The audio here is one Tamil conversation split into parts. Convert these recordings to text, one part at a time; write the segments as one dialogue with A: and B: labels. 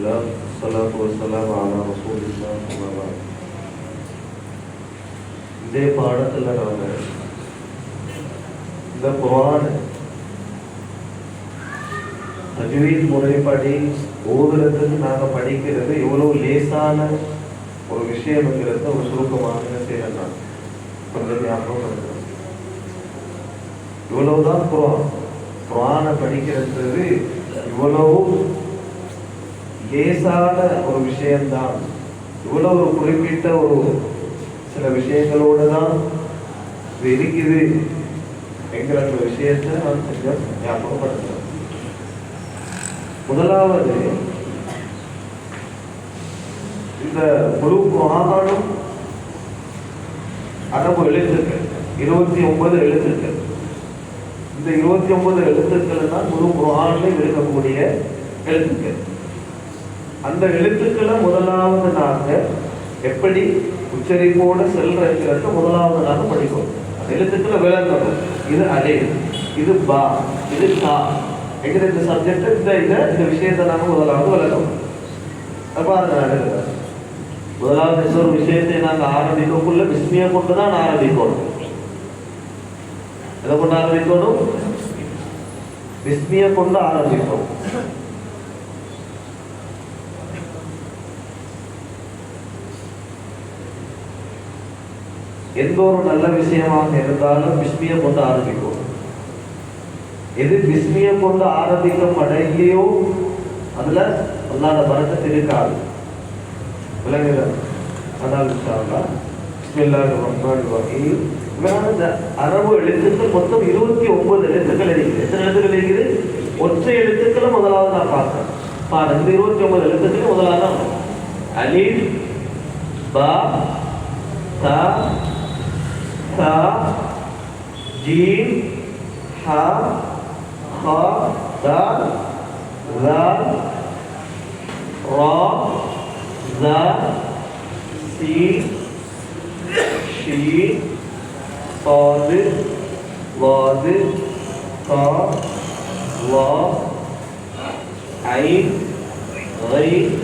A: لله الصلاة والسلام على رسول الله أما بعد இதே பாடத்தில் நாம இந்த குரான் தஜ்வீத் முறைப்படி ஓதுறதுக்கு நாங்கள் படிக்கிறது எவ்வளவு லேசான ஒரு விஷயம்ங்கிறத ஒரு சுருக்கமாக செய்யறேன் நான் கொஞ்சம் ஞாபகம் இருக்கிறேன் இவ்வளவுதான் குரான் குரானை படிக்கிறது இவ்வளவு லேசான ஒரு விஷயம்தான். இவ்வளவு ஒரு குறிப்பிட்ட ஒரு சில விஷயங்களோடு தான் இது இருக்குது என்கிற விஷயத்தை நான் கொஞ்சம் ஞாபகப்படுத்துகிறேன் முதலாவது இந்த முழு குரானும் அரபு எழுத்துக்கள் இருபத்தி ஒன்பது எழுத்துக்கள். இந்த இருபத்தி ஒன்பது எழுத்துக்கள் தான் முழு குரானில் இருக்கக்கூடிய எழுத்துக்கள். அந்த எழுத்துக்களை முதலாவது நாங்க எப்படி உச்சரிப்போட செல்றதுங்கிறத முதலாவது நாங்க படிப்போம். அந்த எழுத்துக்களை விளங்கணும். இது அலே இது பா இது கா எங்கிற இந்த சப்ஜெக்ட் இந்த இதை இந்த விஷயத்தை நாங்க முதலாவது விளக்கணும் அது அதை நான் முதலாவது ஒரு விஷயத்தை நாங்க ஆரம்பிக்கக்குள்ள விஸ்மியை கொண்டு தான் ஆரம்பிக்கணும். எதை கொண்டு ஆரம்பிக்கணும்? விஸ்மியை கொண்டு ஆரம்பிக்கணும். எந்த ஒரு நல்ல விஷயமாக இருந்தாலும் விஸ்மியை கொண்டு ஆரம்பிக்கும். எது விஸ்மியை கொண்டு ஆரம்பிக்கப்படையோ அதுல அல்லாத பறக்கத்து இருக்காது. அதான் இன்ஷால்லா ரஹீம் இந்த அரபு எழுத்துக்கள் மொத்தம் இருபத்தி ஒன்பது எழுத்துக்கள் இருக்குது எத்தனை எழுத்துக்கள் இருக்குது ஒற்றை எழுத்துக்களை முதலாவது நான் பார்த்தேன். பாருங்க இந்த இருபத்தி ஒன்பது எழுத்துக்கள் முதலாவது தான் பா தா ثا جيم حا خا دال ذال را ذا سين شين صاد ضاد طا ظا عين غين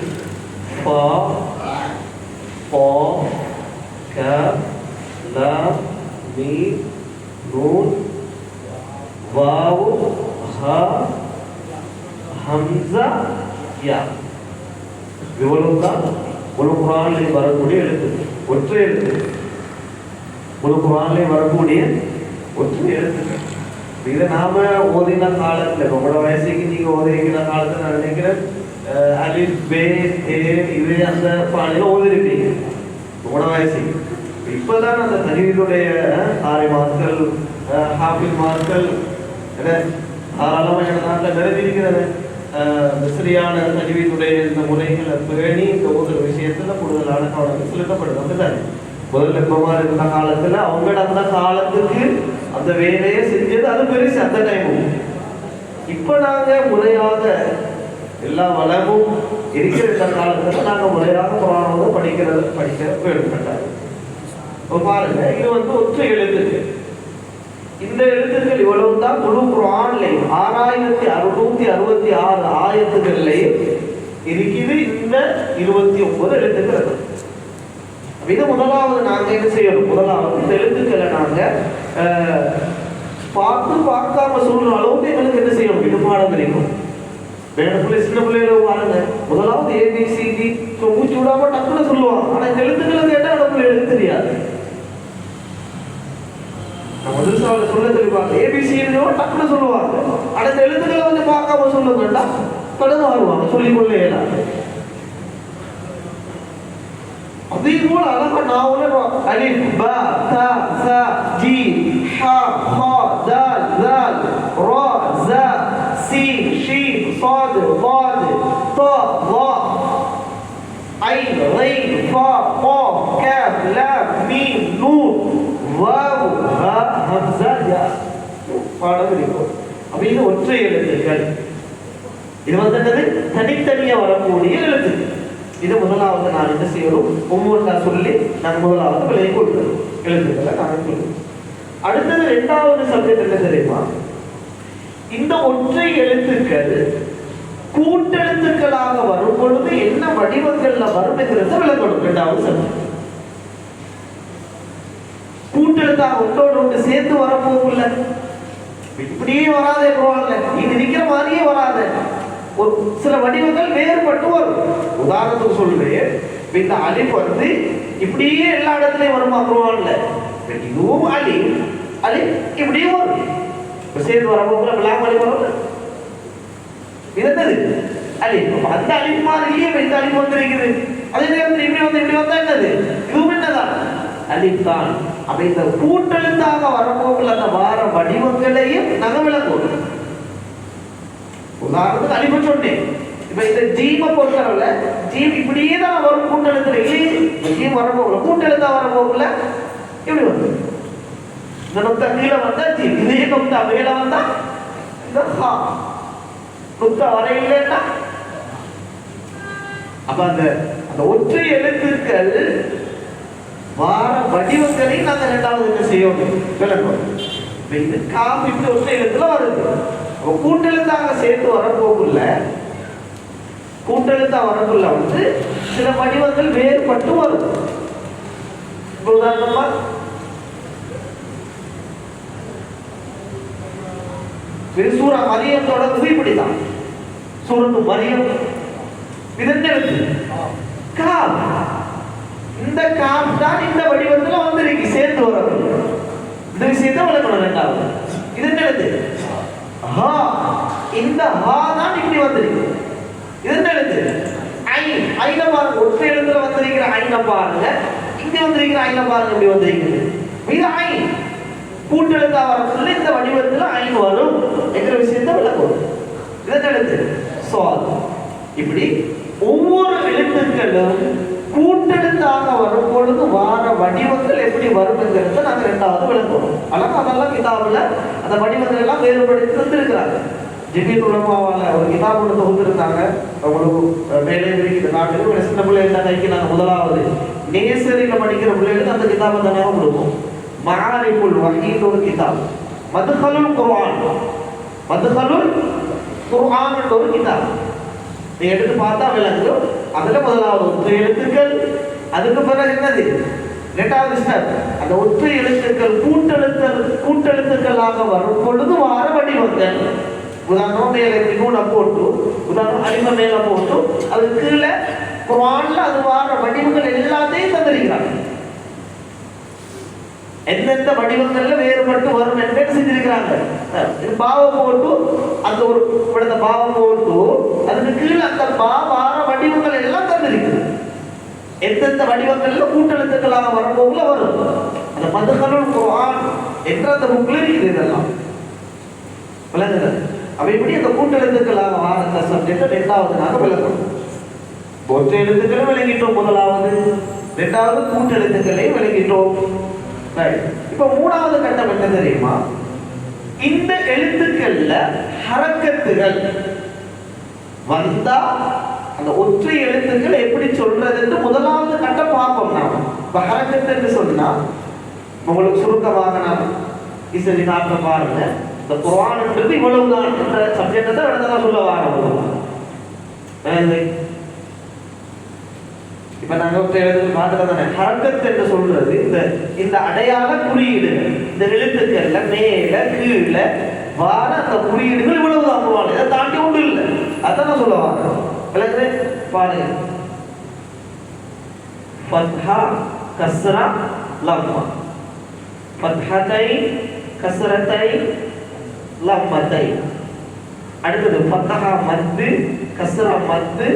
A: فا قا كاف لام वी नून वाव हा ஹம்சா யா இவ்வளவு தான் முழு குரானிலே வரக்கூடிய எழுத்து ஒற்றை எழுத்து முழு குரானிலே வரக்கூடிய ஒற்றை எழுத்துக்கள் இதை நாம ஓதின காலத்துல உங்களோட வயசுக்கு நீங்க ஓதிருக்கிற காலத்துல நான் நினைக்கிறேன் அலி பே இது அந்த பாணியில ஓதிருப்பீங்க உங்களோட வயசுக்கு இப்பதான் அந்த தஜீதுடைய ஆரிமார்கள் ஹாஃபில்மார்கள் என்ன தாராளமாக எங்கள் நாட்டில் நிறைந்திருக்கிறது. சரியான தஜீதுடைய இந்த முறைகளை பேணி இந்த ஒரு விஷயத்துல கூடுதலான கவனம் செலுத்தப்படுது அப்படிதானே முதல்ல குமார் இருந்த காலத்துல அவங்களோட அந்த காலத்துக்கு அந்த வேலையை செஞ்சது அது பெருசு அந்த டைமும் இப்ப நாங்க முறையாக எல்லா வளமும் இருக்கிற காலத்தில் காலத்துல நாங்க முறையாக புராணம் படிக்கிறது படிக்க வேண்டும் கட்டாயம் பாருங்க இது வந்து ஒற்று எழுத்துக்கு இந்த எழுத்துக்கள் இவ்வளவு தான் முழு குரான்லையும் ஆறாயிரத்தி அறுநூத்தி அறுபத்தி ஆறு ஆயத்துகள்லையும் இருக்குது. இந்த இருபத்தி ஒன்பது எழுத்துக்கள் இது முதலாவது நாங்க என்ன செய்யணும்? முதலாவது இந்த எழுத்துக்களை நாங்க அஹ், பார்த்து பார்க்காம சொல்ற அளவுக்கு எங்களுக்கு என்ன செய்யணும்? விடுபாடம் கிடைக்கும். வேணுக்குள்ள சின்ன பிள்ளைகளை பாருங்க. முதலாவது ஏபிசிடி மூச்சு விடாம டக்குன்னு சொல்லுவாங்க. ஆனா இந்த எழுத்துக்களை கேட்டா நமக்கு எழுத தெரியாது நான் முதல் சவால சொல்ல தெரிவாங்க ஏபிசி டக்குன்னு சொல்லுவாங்க ஆனா இந்த எழுத்துக்களை வந்து பார்க்காம சொல்ல வேண்டாம் கடந்து வருவாங்க சொல்லிக் கொள்ள இயலாது அதே போல அழகா நான் உள்ள அலிஃப் பா தா சா ஜி ஹா ஹா தால் தால் ரா زا سين شين صاد ضاد طاء ظاء عين غين فاء قاف كاف لام ميم نون واو ஹா ஹம்சா யா பாடம் இருக்கும் அப்படின்னு ஒற்றை எழுத்துக்கள். இது வந்து என்னது தனித்தனியா வரக்கூடிய எழுத்துக்கள். இது முதலாவது நான் என்ன செய்யணும்? ஒவ்வொன்றா சொல்லி நான் முதலாவது விலை கொடுக்கணும். எழுத்துக்களை நான் சொல்லுவேன் அடுத்தது ரெண்டாவது சப்ஜெக்ட் என்ன தெரியுமா? இந்த ஒற்றை எழுத்துக்கள் கூட்டெழுத்துக்களாக வரும் பொழுது என்ன வடிவங்கள்ல வரும் என்கிறத விளக்கணும். இரண்டாவது சப்ஜெக்ட் கூட்டெழுத்தாக ஒன்றோடு ஒன்று சேர்த்து வரப்போகல இப்படியே வராதே பரவாயில்ல இது நிக்கிற மாதிரியே வராது. ஒரு சில வடிவங்கள் வேறுபட்டு வரும். உதாரணத்துக்கு சொல்றேன். இந்த அலிப் வந்து இப்படியே எல்லா இடத்துலயும் வருமா பரவாயில்ல இதுவும் அலி அலி இப்படியே வரும். இப்ப சேர்த்து வரப்போகல பிளாக் அலி வரும் இருந்தது என்னது? அலி அந்த அலிப் மாதிரியே இந்த அலிப் வந்திருக்குது. அதே நேரத்தில் இப்படி வந்து இப்படி வந்தா என்னது? இதுவும் என்னதான்? அளித்தான் அப்ப இந்த கூட்டெழுத்தாக வரப்போகிற அந்த வார வடிவங்களையும் நாங்க விளக்குவோம் உதாரணத்துக்கு அலிப்பு சொன்னேன். இப்ப இந்த ஜீம பொறுத்தளவுல ஜீம் இப்படியே தான் வரும் கூட்டெழுத்துல. இல்லையே ஜீம் வரப்போகல கூட்டெழுத்தா வரப்போகல இப்படி வந்து இந்த நொத்த கீழே வந்தா ஜீம் இதே நொத்தா மேல வந்தா இந்த ஹா. நொத்த இல்லைன்னா அப்ப அந்த அந்த ஒற்றை எழுத்துக்கள் வார வடிவங்களை நாங்கள் ரெண்டாவது என்ன செய்யணும். விளக்கம் இப்போ இது காம் இப்படி ஒற்றை எழுத்துல வருது. அப்ப கூட்டெழுத்தாக சேர்த்து வரப்போக்குள்ள கூட்டெழுத்தா வரக்குள்ள வந்து சில வடிவங்கள் வேறுபட்டு வரும். இப்ப உதாரணமா சூரா மரியம் தொடங்குது இப்படிதான். சூரத்து மரியம் இதென்ன எழுத்து? இந்த காம் தான் இந்த வடிவத்தில் வந்திருக்கு சேர்ந்து வரும். இந்த விஷயத்தை விளக்கணும் ரெண்டாவது இது என்னது ஹா. இந்த ஹா தான் இப்படி வந்திருக்கு. இது என்னது ஐ. ஐன பாருங்க. ஒற்றை எழுத்துல வந்திருக்கிற ஐன பாருங்க. இங்க வந்திருக்கிற ஐன பாருங்க இப்படி வந்திருக்குது. இது ஐ. கூட்டெழுத்தா வரத்துல இந்த வடிவத்தில் ஐ வரும். என்ற விஷயத்தை விளக்கும். இது என்னது எழுத்து? சால். இப்படி ஒவ்வொரு எழுத்துக்களும் கூட்டெழுத்தாக வரும் பொழுது வார வடிவங்கள் எப்படி வருதுங்கிறது நாங்கள் ரெண்டாவது விளக்குறோம். ஆனால் அதெல்லாம் கிதாபில் அந்த வடிவங்கள் எல்லாம் வேறுபடுத்தி தந்திருக்கிறாங்க. ஜிபின் உலமாவால ஒரு கிதாப் ஒன்று தொகுத்திருந்தாங்க. அவங்களுக்கு வேலை இருக்கிற நாட்டுக்கு ஒரு சின்ன பிள்ளைகள் கைக்கு நாங்கள் முதலாவது. நேசரியில் படிக்கிற பிள்ளைகளுக்கு அந்த கிதாபை தானே கொடுப்போம். மாரிபுல் வஹீத் ஒரு கிதாப். மதுஹலுல் குர்ஆன். மதுஹலுல் குர்ஆன் ஒரு கிதாப். நீ எடுத்து பார்த்தா விளங்கும் அதில் முதலாவது ஒற்றை எழுத்துக்கள். அதுக்கு பிறகு என்னது? இரண்டாவது ஸ்டெப் அந்த ஒற்றை எழுத்துக்கள் கூட்டெழுத்தல் கூட்டெழுத்துக்களாக வரும் பொழுது வார வடிவங்கள். உதாரணம் மேலே இப்படி போட்டு உதாரணம் அடிமை மேலே போட்டு அது கீழே குரான்ல அது வார வடிவங்கள் எல்லாத்தையும் தந்திருக்கிறாங்க. எந்தெந்த வடிவங்கள்ல வேறுபட்டு வரும் என்று செஞ்சிருக்கிறாங்க இது பாவம் போட்டு அந்த ஒரு இப்படி பாவம் போட்டு அதுக்கு கீழே அந்த பாவார வடிவங்கள் எல்லாம் தந்திருக்குது. எந்தெந்த வடிவங்கள்ல கூட்டெழுத்துக்களாக வரும்போதுல வரும். அந்த மதுகளும் குர்ஆன் என்ற அந்த புக்கில் இருக்குது இதெல்லாம். விளங்குது. அப்ப இப்படி அந்த கூட்டெழுத்துக்களாக வார அந்த சப்ஜெக்ட் ரெண்டாவது நாங்கள் விளக்கணும் ஒற்றை எழுத்துக்களும் விளங்கிட்டோம் முதலாவது. ரெண்டாவது கூட்டெழுத்துக்களையும் விளங்கிட்டோம். Right. இப்போ மூணாவது கட்டம் என்ன தெரியுமா? இந்த எழுத்துக்கள்ல ஹரக்கத்துகள். வந்தா அந்த ஒற்றை எழுத்துக்கள் எப்படி சொல்றதுன்னு முதலாவது கட்டம் பார்ப்போம் நாம. இப்ப ஹரக்கத்துன்னு சொன்னா உங்களுக்கு சுருக்கமாக நான் இசை நாட்டில் பாருங்க. இந்த குரான்ன்றது இவ்வளவு தான் சப்ஜெக்ட் தான் இடத்துல சொல்ல வாரம். இப்ப நாங்க ஒற்றை எழுத்து பார்த்துட்டு தானே ஹரக்கத் என்று சொல்றது இந்த இந்த அடையாள குறியீடுகள் இந்த எழுத்துக்கள்ல மேல கீழே வார அந்த குறியீடுகள் இவ்வளவுதான் போவாங்க இதை தாண்டி ஒன்றும் இல்லை. அதான் நான் சொல்ல வரேன் விளக்குது பாருங்க ஃபத்ஹா கஸ்ரா லம்மா. ஃபத்ஹத்தை கஸ்ரத்தை லம்மத்தை. அடுத்தது ஃபத்ஹா மத்து கஸ்ரா மத்து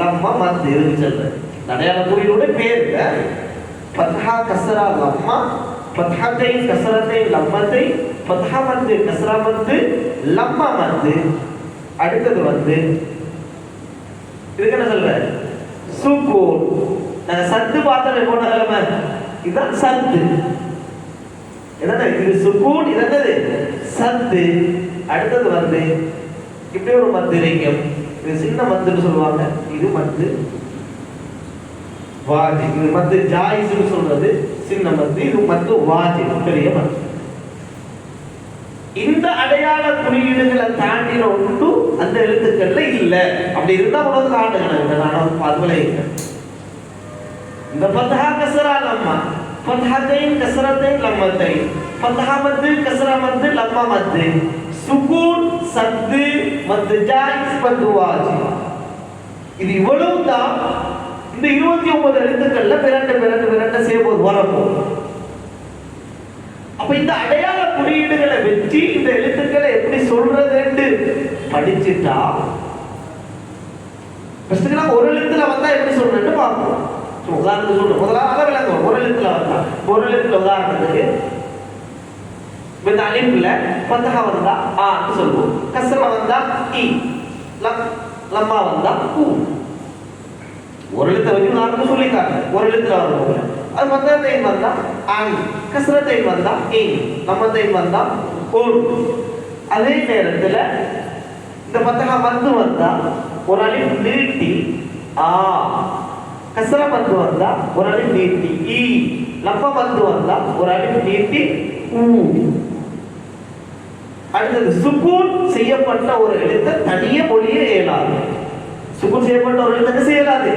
A: லம்மா மத்து இருந்துச்சு சொல்றேன் அடையாள குறியோட பேர் பத்ஹா கசரா லம்மா. பத்ஹத்தை கசரத்தை லம்மத்தை பத்ஹா மந்து கசரா மந்து லம்மா மந்து அடுத்தது வந்து இதுக்கு என்ன சொல்ற சுக்கூன் நாங்க சத்து பார்த்தோம் போன கிழமை இதுதான் சத்து. என்னது? இது சுக்கூன் இது என்னது? சத்து. அடுத்தது வந்து இப்படி ஒரு மந்து இருக்கும் இது சின்ன மந்துன்னு சொல்லுவாங்க. இது மந்து வாஜி இது மத்து ஜாயிஸ்னு சொல்றது சின்ன மத்து இது மத்து வாஜி பெரிய மத்து. இந்த அடையாள குறியீடுகளை தாண்டின ஒன்று அந்த எழுத்துக்கள்ல இல்ல. அப்படி இருந்தா உனக்கு காட்டுகிறேன் நான் அதுல இந்த பத்தஹா கசரா லம்மா. பத்தஹத்தைன் கசரத்தையும் லம்மத்தையும் பத்தஹா மத்து கசரா மத்து லம்மா மத்து. சுகூன் சத்து மத்து ஜாயிஸ் மத்து வாஜி இது இவ்வளவு தான் இந்த இருபத்தி ஒன்பது எழுத்துக்கள்ல பிறண்டு பிறண்டு பிறண்டு சேர்ப்போது வரப்போம் அப்ப இந்த அடையாள குறியீடுகளை வச்சு இந்த எழுத்துக்களை எப்படி சொல்றதுன்னு படிச்சுட்டா ஃபர்ஸ்ட் ஒரு எழுத்துல வந்தா எப்படி சொல்றேன்னு பார்ப்போம். உதாரணத்துக்கு சொல்றேன் முதல்ல அதை விளங்குவோம் ஒரு எழுத்துல வந்தா. ஒரு எழுத்துல உதாரணத்துக்கு இந்த அலிப்ல பத்தகா வந்தா ஆ சொல்லுவோம். கசமா வந்தா இ லம் லம்மா வந்தா ஊ ஒரு எழுத்து வரைக்கும் உதாரணத்துக்கு சொல்லிட்டாங்க. ஒரு எழுத்துல வரணும் அது மத்தத்தையும் வந்தா ஆங் கசரத்தையும் வந்தா நம்ம நம்மத்தையும் வந்தா ஓர் அதே நேரத்துல இந்த பத்தகா மந்து வந்தா ஒரு அலிப் நீட்டி ஆ. கசர மந்து வந்தா ஒரு அலிப் நீட்டி e. ஈ லப்ப மந்து வந்தா ஒரு அலிப் நீட்டி ஊ அடுத்தது சுக்கூன் செய்யப்பட்ட ஒரு எழுத்தை தனிய மொழியே இயலாது. சுக்கூன் செய்யப்பட்ட ஒரு எழுத்து செய்யலாது?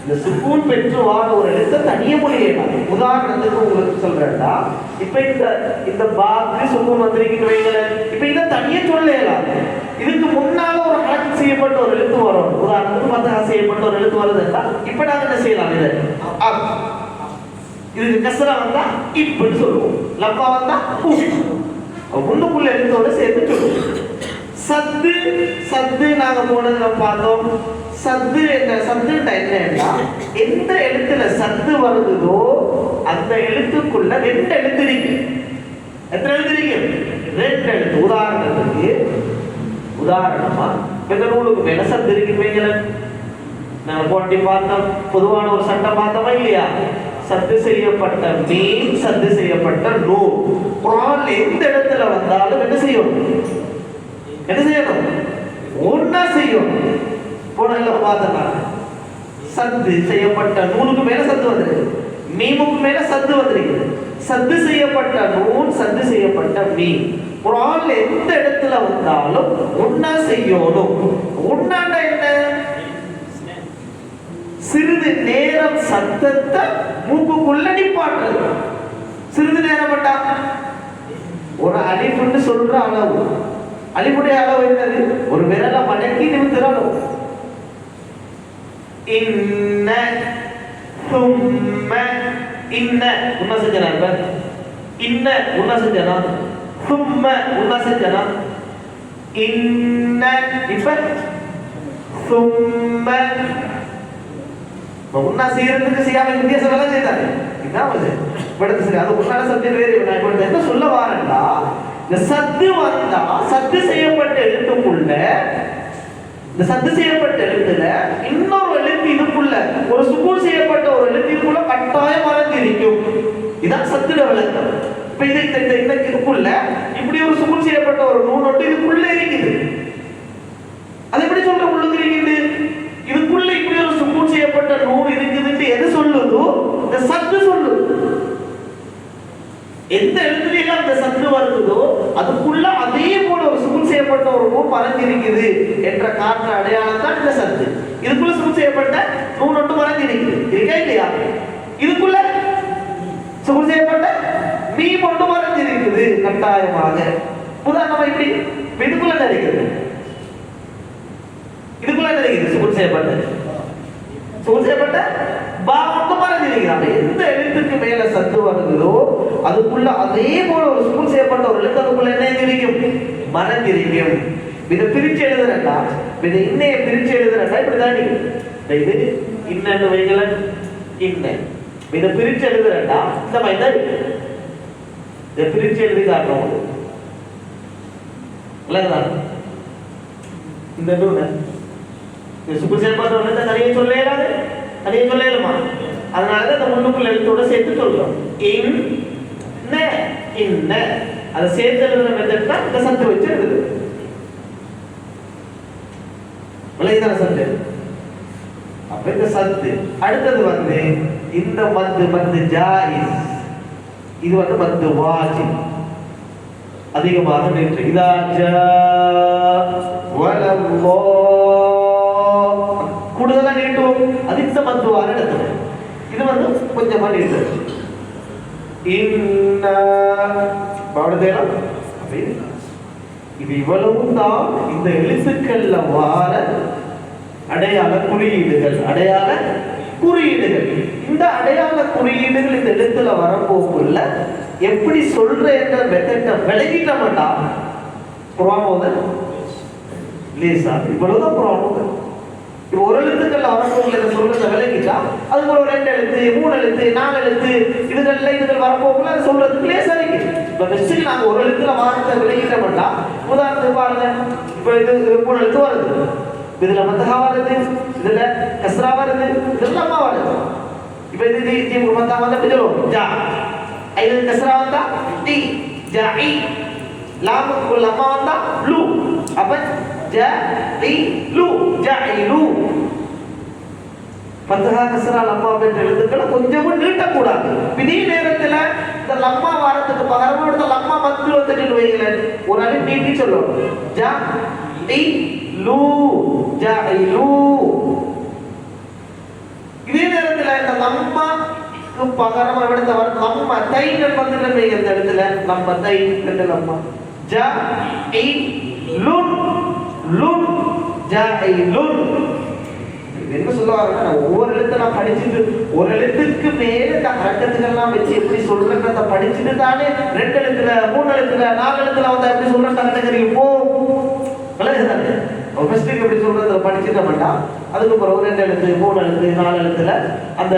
A: இந்த சுக்கூன் பெற்று வாழ ஒரு எழுத்தை தனிய மொழி உதாரணத்துக்கு உங்களுக்கு சொல்றேன்டா இப்ப இந்த இந்த பாக்கு சுக்கூன் வந்திருக்குன்னு வைங்களேன் இப்ப இதை தனியே சொல்லலாம் இதுக்கு முன்னால ஒரு கணக்கு செய்யப்பட்ட ஒரு எழுத்து வரும். உதாரணத்துக்கு மத்த செய்யப்பட்ட ஒரு எழுத்து வருதுன்னா இப்ப நாங்க என்ன செய்யலாம் இது? இதுக்கு கசரா வந்தா இப்படி சொல்லுவோம். லப்பா வந்தா உப். முன்னுக்குள்ள எழுத்தோட சேர்த்து சொல்லுவோம். சத்து சத்து நாங்க போனதுல பார்த்தோம் சத்து என்ற சத்துட்டா என்னன்னா எந்த எழுத்துல சத்து வருதுதோ அந்த எழுத்துக்குள்ள ரெண்டு எழுத்து இருக்கு. எத்தனை எழுத்து இருக்கு? ரெண்டு எழுத்து. உதாரணத்துக்கு உதாரணமா இந்த நூலுக்கு மேல சத்து இருக்கு நாங்க போட்டி பார்த்தோம். பொதுவான ஒரு சண்டை பார்த்தோமா இல்லையா? சத்து செய்யப்பட்ட மீன் சத்து செய்யப்பட்ட நூல். குரான் எந்த இடத்துல வந்தாலும் என்ன செய்யணும் என்ன செய்யணும்? ஒன்னா செய்யும் போனல பார்த்தனா சத்து செய்யப்பட்ட நூலுக்கு மேல சத்து வந்துருக்கு. மீமுக்கு மேல சத்து வந்திருக்கு. சத்து செய்யப்பட்ட நூல் சத்து செய்யப்பட்ட மீன். குரான்ல எந்த இடத்துல வந்தாலும் ஒன்னா செய்யணும். ஒன்னாண்டா என்ன? சிறிது நேரம் சத்தத்தை மூக்குக்குள்ள நிப்பாட்டுறது. சிறிது நேரம் பட்டா ஒரு அடிப்புன்னு சொல்ற அளவு. அலிஃபுடைய அளவு என்னது? ஒரு விரலை மடக்கி நிமித்திரணும் இன்ன தும்ம இன்ன. உன்ன செஞ்சனா இப்ப? இன்ன உன்ன செஞ்சனா? தும்ம உன்ன செஞ்சனா? இன்ன இப்ப? தும்ம உன்னா செய்யறதுக்கு செய்யாம வித்தியாசம் எல்லாம் செய்தாரு. இதான் வந்து. படத்து சரி அது உன்னால சத்தியம் வேறு நான் இப்ப என்ன சொல்ல வாரேன்டா. இந்த சத்து வந்தா சத்து செய்யப்பட்ட எழுத்துக்குள்ள இந்த சத்து செய்யப்பட்ட எழுத்துல இன்னொரு எழுத்து இதுக்குள்ள ஒரு சுகூர் செய்யப்பட்ட ஒரு எழுத்துக்குள்ள கட்டாயம் மறந்திருக்கும் இதான் சத்துட விளக்கம். இப்ப இது இந்த இந்த- இதுக்குள்ள இப்படி ஒரு சுகூர் செய்யப்பட்ட ஒரு நூல் ஒட்டு இதுக்குள்ள இருக்குது. அது எப்படி சொல்ற உள்ளுக்கு இருக்குது? இதுக்குள்ள இப்படி ஒரு சுக்கூன் செய்யப்பட்ட நூல் இருக்குதுன்னு எது சொல்லுதோ? இந்த சத்து சொல்லுது. எந்த எழுத்துலையெல்லாம் அந்த சத்து வருதோ அதுக்குள்ள அதே போல ஒரு சுகம் செய்யப்பட்ட ஒரு நூல் மறைஞ்சிருக்குது என்ற காற்று அடையாளம் தான் இந்த சத்து. இதுக்குள்ள சுகம் செய்யப்பட்ட நூல் ஒன்று மறைஞ்சிருக்குது இருக்கா இல்லையா? இதுக்குள்ள சுகம் செய்யப்பட்ட மீ ஒன்று மறைஞ்சிருக்குது கட்டாயமாக. உதாரணமா இப்படி இதுக்குள்ள நினைக்கிறது இதுக்குள்ள நினைக்கிறது சுகம் செய்யப்பட்ட. சுகம் செய்யப்பட்ட பா மட்டும் மறைஞ்சிருக்கிறாங்க எந்த எழுத்துக்கு மேல சத்து வருகிறதோ அதுக்குள்ள அதே போல ஒரு சுகுன் செய்யப்பட்ட ஒரு எழுத்து அதுக்குள்ள என்ன இருக்கும் மறைஞ்சிருக்கும் இதை பிரிச்சு எழுதுறா இதை இன்னைய பிரிச்சு எழுதுறேன்டா. இப்படிதான் நீ. இது இன்னன்னு வைக்கல இன்ன. இதை பிரிச்சு எழுதுறேன்டா. இந்த மாதிரி தான் இதை பிரிச்சு எழுதி காட்டணும் இல்லைங்களா? இந்த நூலை இந்த சுக்கு செயல்பாடு வந்து நிறைய சொல்ல இயலாது நிறைய சொல்லலுமா அதனாலதான் இந்த முன்னுக்குள்ள எழுத்தோட சேர்த்து சொல்றோம். இன் இன்ன அதை சேர்த்து எழுதுற மெத்தட் தான் இந்த சத்து வச்சு எழுதுது. விளைதான சத்து? அப்ப இந்த சத்து. அடுத்தது வந்து இந்த மத்து மத்து ஜாயிஸ். இது வந்து மத்து வாஜிப். அதிகமாக நின்று இதா வலல்லோ. கூடுதலாக நீட்டுவோம். அதிக மத்துவான இடத்துல. இது வந்து கொஞ்சமாக நீட்டு. பாடுதேனா இது இவ்வளவும் தான் இந்த எழுத்துக்கள்ல வார அடையாள குறியீடுகள். அடையாள குறியீடுகள். இந்த அடையாள குறியீடுகள் இந்த எழுத்துல வரப்போக்குள்ள எப்படி சொல்ற என்ற மெத்தட்டை விளக்கிட்ட மாட்டான் குரான் லேசா இவ்வளவுதான் குரான் ஒரு எழுத்துக்கள் வரப்போகுது இந்த சொல்றதை விளங்கிட்டா அது ஒரு ரெண்டு எழுத்து மூணு எழுத்து நாலு எழுத்து இதுகள்ல இதுகள் வரப்போக்குள்ள அதை சொல்றதுக்கு லேசா இருக்கு இப்போ பெஸ்ட்டுக்கு நாங்கள் ஒரு எழுத்துல வார்த்தை விளங்கிட்ட மாட்டா உதாரணத்துக்கு பாருங்க. இப்போ இது மூணு எழுத்து வருது. இதுல மத்தகா வருது இதுல கஸ்ரா வருது இதெல்லாம் அம்மா வருது. இப்போ இது டி டி மத்தா வந்தா எப்படி ஜா. ஐது கஸ்ரா வந்தா டி ஜாஇ லாமுக்கு அம்மா வந்தா லூ. அப்போ ஜ டி லு பத்தகா கசரா லம்மா என்ற எழுத்துக்களை கொஞ்சமும் நீட்டக்கூடாது. இதே நேரத்தில் இந்த லம்மா வாரத்துக்கு பகரமா எடுத்த லம்மா மத்து வந்துட்டு வைங்களேன் ஒரு அடி நீட்டி சொல்லுவோம் ஜா டி லூ ஜா லூ இதே நேரத்தில் இந்த லம்மா பகரமா எடுத்த வர லம்மா தைகள் வந்துட்டு இந்த இடத்துல. நம்ம தை ரெண்டு லம்மா. ஜா டி லுன் லுன் ஜா என்ன சொல்ல வரேன்னா ஒவ்வொரு எழுத்தை நான் படிச்சுட்டு ஒரு எழுத்துக்கு மேல இந்த கரக்கத்துக்கெல்லாம் வச்சு எப்படி சொல்றேன்றத படிச்சுட்டு தானே ரெண்டு எழுத்துல மூணு எழுத்துல நாலு எழுத்துல வந்தா எப்படி சொல்ற கரக்கத்துக்கு போ. விளங்குதானே எப்படி சொல்றத படிச்சுக்க வேண்டாம். அதுக்கு பிறகு ரெண்டு எழுத்து மூணு எழுத்து நாலு எழுத்துல அந்த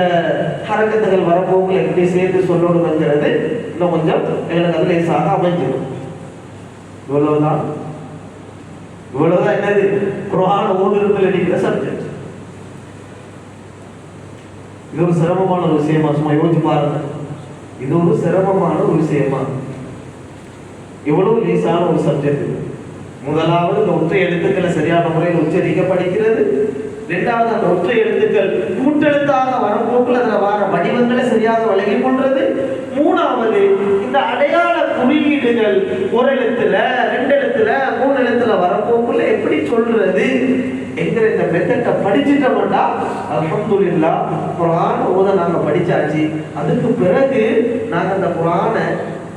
A: ஹரக்கத்துகள் வரப்போங்களை எப்படி சேர்த்து சொல்லணுங்கிறது இன்னும் கொஞ்சம் எங்களுக்கு அது லேசாக அமைஞ்சிடும். இவ்வளவுதான். இவ்வளவுதான் என்னது? குரான் ஓதுறதுல அடிக்கிற சப்ஜெக்ட் இது ஒரு சிரமமான ஒரு விஷயமா? சும்மா யோசிச்சு பாருங்க. இது ஒரு சிரமமான ஒரு விஷயமா? எவ்வளவு லேசான ஒரு சப்ஜெக்ட் முதலாவது இந்த ஒற்றை எழுத்துக்களை சரியான முறையில் உச்சரிக்க படிக்கிறது. ரெண்டாவது அந்த ஒற்றை எழுத்துக்கள் கூட்டெழுத்தாக வரப்போக்கில் அதில் வர வடிவங்களை சரியாக வழங்கி கொள்றது மூணாவது இந்த அடையாள குறியீடுகள் ஒரு எழுத்துல ரெண்டு எழுத்துல மூணு எழுத்துல வரப்போக்குள்ள எப்படி சொல்றது என்கிற இந்த மெத்தட்டை படிச்சுட்டோம்னா இல்லா குரான் ஓத நாங்க படிச்சாச்சு. அதுக்கு பிறகு நாங்க அந்த குரானை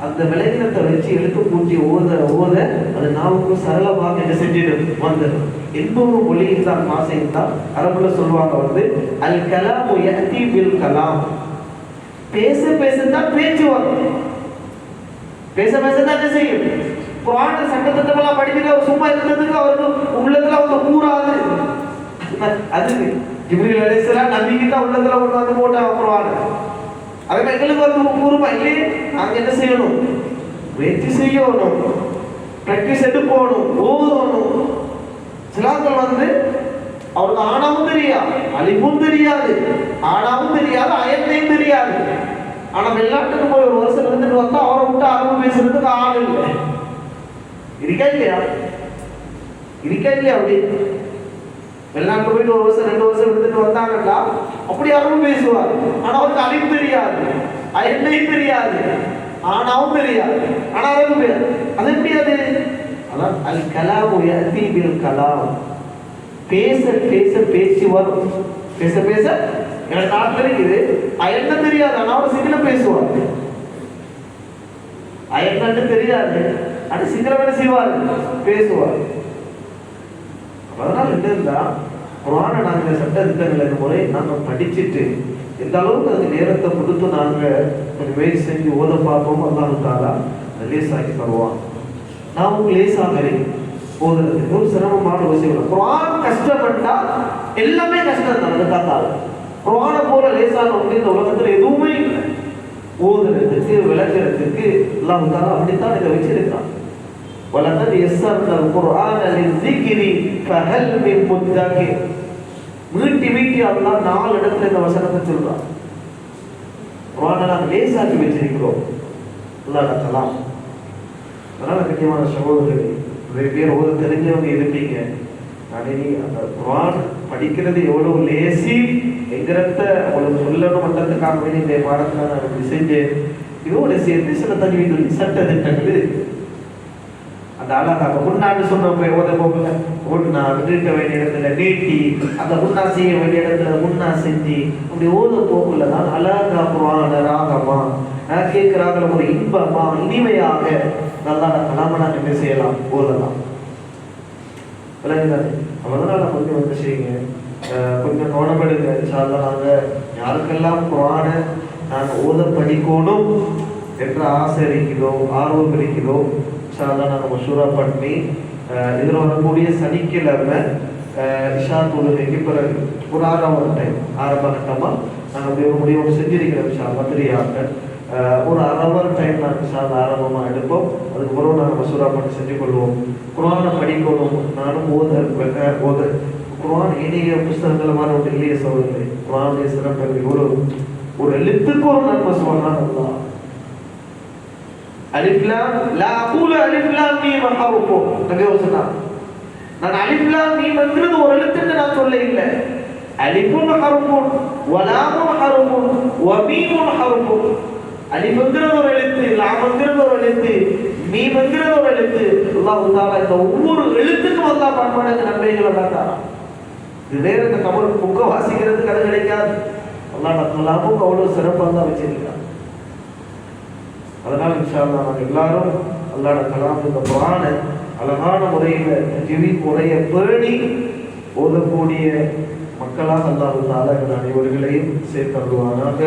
A: அந்த விளைநிலத்தை வச்சு எழுத்து கூட்டி ஓத ஓத அது நாவுக்கும் சரளமாக என்ன செஞ்சிடும் வந்துடும் எந்த ஒரு மொழியில் தான் மாசையும் தான் அரபுல சொல்லுவாங்க வந்து அல் கலாம் யஹ்தி பில் கலாம் பேச பேச தான் பேச்சு வரும். பேச பேச தான் என்ன செய்யும்? குரான சட்டத்திட்டமெல்லாம் படிச்சுட்டு அவர் சும்மா இருக்கிறதுக்கு அவருக்கு உள்ளதுல அவங்க கூறாது. அது ஜிப்ரீல் அலைஹிஸ்ஸலாம் நம்பிக்கை தான் உள்ளதுல ஒன்று வந்து போட்டாங்க அதே மாதிரி எங்களுக்கு வந்து கூறுமா இல்லையே? நாங்கள் என்ன செய்யணும்? முயற்சி செய்யணும். ப்ராக்டிஸ் எடுத்து போகணும் ஓதணும். சிலாக்கள் வந்து அவருக்கு ஆணாவும் தெரியாது அழிவும் தெரியாது ஆனாவும் தெரியாது அயத்தையும் தெரியாது. ஆனா வெளிநாட்டுக்கு போய் ஒரு வருஷம் இருந்துட்டு வந்தா அவரை விட்டு அரபு பேசுறதுக்கு ஆள் இல்லை. இல்லையா இருக்கா இல்லையா அப்படி வெளிநாட்டுல போயிட்டு ஒரு வருஷம் ரெண்டு வருஷம் எடுத்துட்டு வந்தாங்கன்னா அப்படி யாரும் பேசுவார். ஆனா அவருக்கு அழிவு தெரியாது. அயத்தையும் தெரியாது. ஆனாவும் தெரியாது. ஆனா தெரியாது. அது எப்படி அது? அதான் அல் கலாம் யஅதி கலாம். பேச பேச பேசி வரும். பேச பேச எனக்கு நாட்டில் இருக்குது அயல்ல தெரியாது. ஆனா அவர் சிங்கள பேசுவார். அயல்னு தெரியாது. அது சிந்தனை செய்வார் பேசுவார். அதனால் என்ன இருந்தா குரானை நாங்கள் சட்ட திட்டங்களை இந்த முறை நாங்கள் படிச்சுட்டு எந்த அளவுக்கு அந்த நேரத்தை கொடுத்து நாங்கள் கொஞ்சம் வெயிட் செஞ்சு ஓத பார்ப்போம் அல்லாஹாலா லேசாக்கி தருவான். நாமும் லேசாக ஓதுறது ஒரு சிரமமான விஷயம் இல்லை. குரான் கஷ்டப்பட்டா எல்லாமே கஷ்டம் தான். அதுக்காக குரானை போல லேசான ஒன்று இந்த உலகத்தில் எதுவுமே இல்லை. ஓதுறதுக்கு விளக்குறதுக்கு எல்லாம் தாலா அப்படித்தான் இதை வச்சிருக்கான் வலகத் யஸ்ஸர்னா அல்-குர்ஆன லிذிக்ரி ஃபஹல் மின் மீட்டி மீட்டி அல்லா நாலு இடத்துல இந்த வசனத்தை சொல்றான் குர்ஆனை நாம் லேசாக்கி வச்சிருக்கிறோம். அல்லா நடத்தலாம் அதனால கட்டியமான சகோதரர்களே நிறைய பேர் ஓத தெரிஞ்சவங்க இருப்பீங்க. அடே அந்த குரான் படிக்கிறது எவ்வளவு லேசி எங்கிறத உங்களுக்கு சொல்லணும் மட்டத்துக்காக வேண்டி இந்த பாடத்தை நான் செஞ்சேன் இதோட சேர்த்து சில தகுதிகள் சட்ட திட்டங்கள் இருக்கு. அந்த அழகாக முன்னாடி சொன்ன போய் ஓத போகல உன்னா நிறுத்த வேண்டிய இடத்துல நீட்டி அந்த முன்னா செய்ய வேண்டிய இடத்துல முன்னா செஞ்சு அப்படி ஓத போகல தான் அழகா குரான ராகமா நான் கேட்கிறாங்கள ஒரு இன்பமா இனிமையாக நல்லா நம்ம நான் என்ன செய்யலாம் ஓதலாம் விளங்குதானே அதனால கொஞ்சம் வந்து செய்யுங்க. கொஞ்சம் கவனப்படுங்க இன்ஷால்லா யாருக்கெல்லாம் புராண நாங்கள் ஓத படிக்கணும் என்ற ஆசை இருக்கிறோம் ஆர்வம் இருக்கிறோம் இன்ஷால்லா நாங்கள் மஷூரா பண்ணி இதில் வரக்கூடிய சனிக்கிழமை இஷா தொழுகைக்கு பிறகு ஒரு ஆறாவது டைம் ஆரம்ப கட்டமாக நாங்கள் அப்படி ஒரு முடிவு செஞ்சிருக்கிறோம் இஷா மதுரையாக. ஒரு அரவர் டைம் நாங்கள் இன்ஷால்லா ஆரம்பமாக எடுப்போம். அதுக்கு நாங்கள் மசூரா பண்ணி செஞ்சு கொள்வோம் குரானை படிக்கணும். நானும் ஓத ஓத குரான் இனிய புஸ்தகங்கள் மாதிரி ஒன்று இல்லையே சோதனை குரானுடைய சிறப்பு ஒரு ஒரு எழுத்துக்கு ஒரு நன்மை சொல்றான் அல்லாஹ் லாம் லா அகூலு அலிஃப் லாம் மீம் ஹர்ஃபு நபி சொன்னார் நான் அலிஃப் லாம் மீம்ங்கிறது ஒரு எழுத்துன்னு நான் சொல்ல இல்லை அலிஃபும் ஹர்ஃபுன் வலாமும் ஹர்ஃபுன் வமீமும் ஹர்ஃபுன் அலிஃபுங்கிறது ஒரு எழுத்து லாம்ங்கிறது ஒரு எழுத்து மீம்ங்கிறது ஒரு எழுத்து அல்லாஹ் தஆலா இந்த ஒவ்வொரு எழுத்துக்கும் அல்லாஹ் பன்மடங்கு நன்மைகளை தான் தரான் இது வேற இந்த தமிழ் புக்கை வாசிக்கிறதுக்கு அது கிடைக்காது அல்லாஹ் அல்லாஹும் அவ்வளோ சிறப்பாக தான் வச்சிருக்கான் அதனால் இன்ஷால்லா நாங்கள் எல்லாரும் அல்லாட கலாம் இந்த புறான அழகான முறையில் ஜிவி முறையை பேணி ஓதக்கூடிய மக்களாக அல்லாஹு தாலா எங்கள் அனைவர்களையும் சேர்த்தருவானாக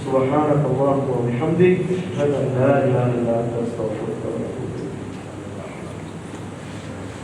A: சுபகான கல்லாஹ் வபிஹம்தி அஷ்ஹது அன் லா இலாஹ இல்லா